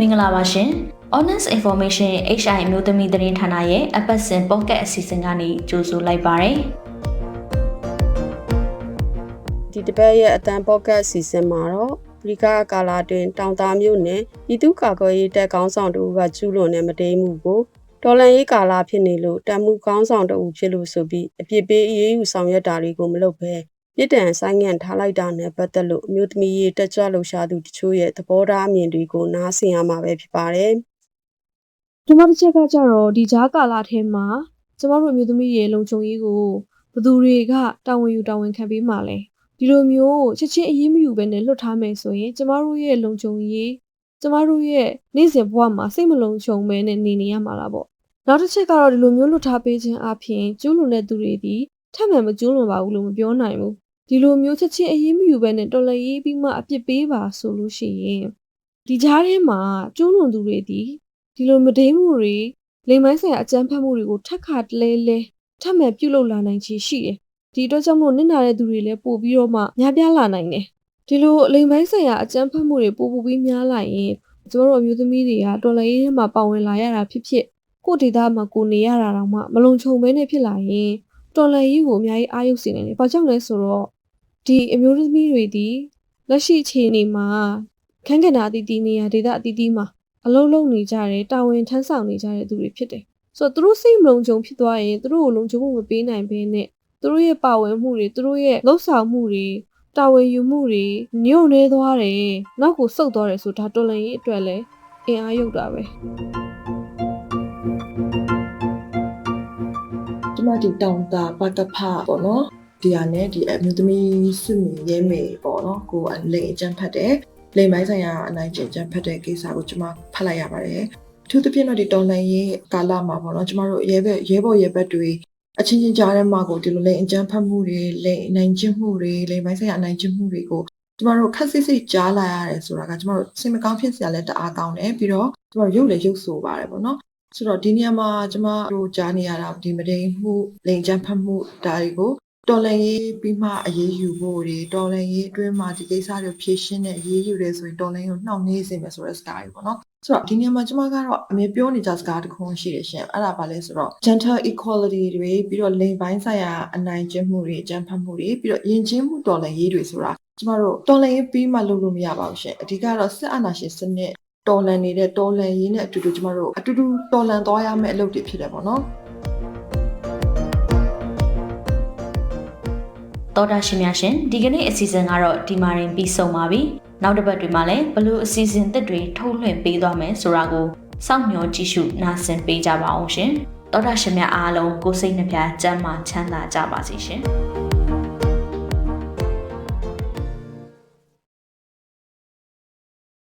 မင်္ဂလာပါရှင် Honest Information HI အမျိုးသမီးသတင်းဌာနရဲ့အပတ်စဉ်ပေါ့ကတ်အစီအစဉ်ကနေကြိုဆိုလိုက်ပါရစေဒီတစ်ပတ်ရဲ့အတန်ပေါ့ကတ်အစီအစဉ်မှာတော့ပရိကာကာလာတွင် တောင်သားမျိုးနဲ့ပြည်သူ့ကာကွယ်ရေးတပ်ကောင်းဆောင်တို့ကကျူးလွန်တဲ့မတိမ်မှုကိုတော်လန်ရေးကာလာဖြစ်နေလို့တန်မှုကောင်းဆောင်တို့ဖြစ်လို့ဆိုပြီးအပြစ်ပေးအေးအေးယူဆောင်ရွက်တာတွေကိုမလုပ်ဘဲ ပြစ်ဒဏ်ဆိုင်ငံ့ထားလိုက်တာနဲ့ပတ်သက်လို့အမျိုးသမီးရေးတက်ကြွလှုပ်ရှားသူတချို့ရဲ့သဘောထားအမြင်တွေကိုနားဆင်ရမှာပဲဖြစ်ပါတယ်။ဒီမှာတစ်ချက်ကကြတော့ဒီကြားကာလထဲမှာကျမတို့အမျိုးသမီးရေလုံခြုံရေးကိုဘယ်သူတွေကတာဝန်ယူတာဝန်ခံပေးမှာလဲဒီလိုမျိုးချက်ချင်းအရေးမယူဘဲနဲ့လွတ်ထားမယ်ဆိုရင်ကျမတို့ရဲ့လုံခြုံရေးကျမတို့ရဲ့နေ့စဉ်ဘဝမှာစိတ်မလုံခြုံဘဲနဲ့နေနေရမှာလားပေါ့နောက်တစ်ချက်ကတော့ဒီလိုမျိုးလွတ်ထားပေးခြင်းအပြင်ကျူးလွန်တဲ့သူတွေဒီထပ်မံမကျူးလွန်ပါဘူးလို့မပြောနိုင်ဘူး ဒီလိုမျိုးချက်ချင်းအရေးမယူဘဲနဲ့တော်လှန်ရေးပြီးမှအပြစ်ပေးပါဆိုလို့ရှိရင်ဒီကြားထဲမှာကျူးလွန်သူတွေဒီဒီလိုမဒိမ်းမှုတွေလိမ်မိုင်းဆိုင်ရာအကြမ်းဖက်မှုတွေကိုထပ်ခါတလဲလဲထပ်မဲ့ပြုတ်လုလာနိုင်ချေရှိတယ်။ဒီအတွက်ကြောင့်မို့နစ်နာတဲ့သူတွေလည်းပို့ပြီးတော့မှများပြားလာနိုင်တယ်။ဒီလိုလိမ်မိုင်းဆိုင်ရာအကြမ်းဖက်မှုတွေပို့ပို့ပြီးများလာရင်ကျမတို့အမျိုးသမီးတွေကတော်လှန်ရေးထဲမှာပါဝင်လာရတာဖြစ်ဖြစ်ကိုယ့်ဒေသမှာကိုယ်နေရတာတောင်မှမလုံခြုံဘဲနဲ့ဖြစ်လာရင်တော်လှန်ရေးကိုအများကြီးအားရုပ်စေနိုင်တယ်။ဘာကြောင့်လဲဆိုတော့ ဒီအမျိုးသမီးတွေဒီလက်ရှိအခြေအနေမှာခန်းကဏ္ဍအသီးသီးနေရာဒေသအသီးသီးမှာအလုံးလုံးနေကြတယ်တာဝန်ထမ်းဆောင်နေကြတဲ့သူတွေဖြစ်တယ်ဆိုတော့သူတို့စိတ်မလုံခြုံဖြစ်သွားရင်သူတို့ကိုလုံခြုံမှုမပေးနိုင်ဘဲနဲ့သူတို့ရဲ့ပါဝင်မှုတွေသူတို့ရဲ့လှုပ်ဆောင်မှုတွေတာဝန်ယူမှုတွေညှို့နေသွားတယ်နောက်ကိုဆုတ်သွားတယ်ဆိုဒါတော်လန်ရေးအတွက်လည်းအင်အားရုပ်တာပဲကျမဒီတောင်တာပကဖပေါ့နော် ဒီဟာနဲ့ဒီအမျိုးသမီးစုမီရဲမေပေါ့နော်ကိုအလိမ်အကျန်းဖတ်တယ်လိမ်ပိုင်းဆိုင်ရာအနိုင်ကျင့်ကျန်းဖတ်တဲ့ကိစ္စကိုကျမဖတ်လိုက်ရပါတယ်အထူးသဖြင့်တော့ဒီတော်လန်ရေးကာလမှာပေါ့နော်ကျမတို့ရဲဘက်ရဲဘော်ရဲဘက်တွေအချင်းချင်းကြားထဲမှာကိုဒီလိုလိမ်အကျန်းဖတ်မှုတွေလိမ်အနိုင်ကျင့်မှုတွေလိမ်ပိုင်းဆိုင်ရာအနိုင်ကျင့်မှုတွေကိုကျမတို့ခက်စစ်စစ်ကြားလာရတယ်ဆိုတာကကျမတို့စိတ်မကောင်းဖြစ်စရာလည်းတအားကောင်းတယ်ပြီးတော့ကျမတို့ရုပ်လည်းရုပ်ဆိုပါတယ်ပေါ့နော်ဆိုတော့ဒီနေရာမှာကျမတို့ကြားနေရတာဒီမဒိန်မှုလိန်ချမ်းဖတ်မှုဒါတွေကို တော်လန်ရေးပြီးမှအရေးယူဖို့တွေတော်လန်ရေးအတွင်းမှာဒီကိစ္စတွေဖြေရှင်းတဲ့အရေးယူတယ်ဆိုရင်တော်လန်ရေးကိုနှောင့်နှေးစေမယ်ဆိုတဲ့စကားတွေပေါ့နော်ဆိုတော့ဒီနေရာမှာကျမကတော့အမေပြောနေကြစကားတစ်ခုရှိတယ်ရှင်အဲ့ဒါပါလဲဆိုတော့ gender equality တွေပြီးတော့လိင်ပိုင်းဆိုင်ရာအနိုင်ကျင့်မှုတွေအကြမ်းဖက်မှုတွေပြီးတော့ယဉ်ကျေးမှုတော်လန်ရေးတွေဆိုတာကျမတို့တော်လန်ရေးပြီးမှလုပ်လို့မရပါဘူးရှင်အဓိကတော့စစ်အာဏာရှင်စနစ်တော်လန်နေတဲ့တော်လန်ရေးနဲ့အတူတူကျမတို့အတူတူတော်လန်သွားရမယ့်အလုပ်တွေဖြစ်တယ်ပေါ့နော် တော်တာရှင်များရှင်ဒီကနေ့အစီအစဉ်ကတော့ဒီမှာရင်ပြီးဆုံးပါပြီနောက်တစ်ပတ်တွေမှာလည်းဘလို့အစီအစဉ်သစ်တွေထုတ်လွှင့်ပေးသွားမယ်ဆိုတာကိုစောင့်မျှော်ကြည့်ရှုနားဆင်ပေးကြပါအောင်ရှင်တော်တာရှင်များအားလုံးကိုယ်စိတ်နှပြချမ်းသာချမ်းသာကြပါစေရှင်